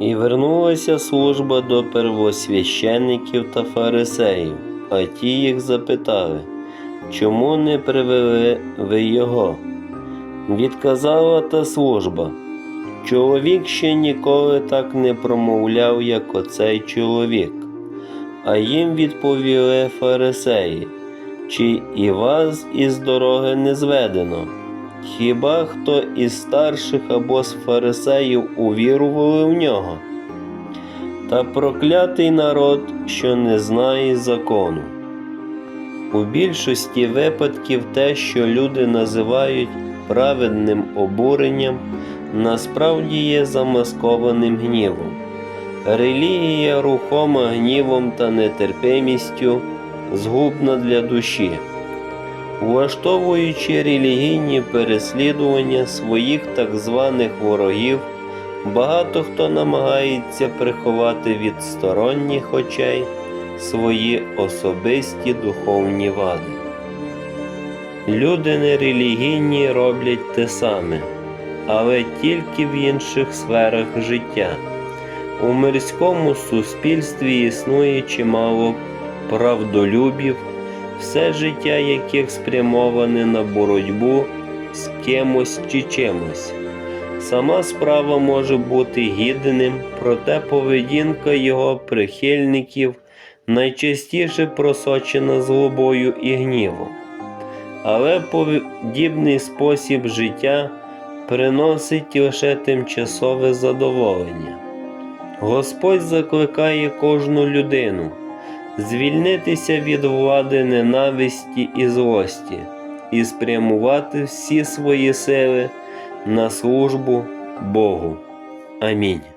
І вернулася служба до первосвящеників та фарисеїв, а ті їх запитали, чому не привели ви його? Відказала та служба. Чоловік ще ніколи так не промовляв, як оцей чоловік. А їм відповіли фарисеї, чи і вас із дороги не зведено? Хіба хто із старших або з фарисеїв увірували в нього? Та проклятий народ, що не знає закону. У більшості випадків те, що люди називають праведним обуренням, насправді є замаскованим гнівом. Релігія рухома гнівом та нетерпимістю згубна для душі. Влаштовуючи релігійні переслідування своїх так званих ворогів, багато хто намагається приховати від сторонніх очей свої особисті духовні вади. Люди нерелігійні роблять те саме, але тільки в інших сферах життя. У мирському суспільстві існує чимало правдолюбів, все життя яких спрямоване на боротьбу з кимось чи чимось. Сама справа може бути гідним, проте поведінка його прихильників найчастіше просочена злобою і гнівом. Але подібний спосіб життя приносить лише тимчасове задоволення. Господь закликає кожну людину звільнитися від влади ненависті і злості і спрямувати всі свої сили на службу Богу. Амінь.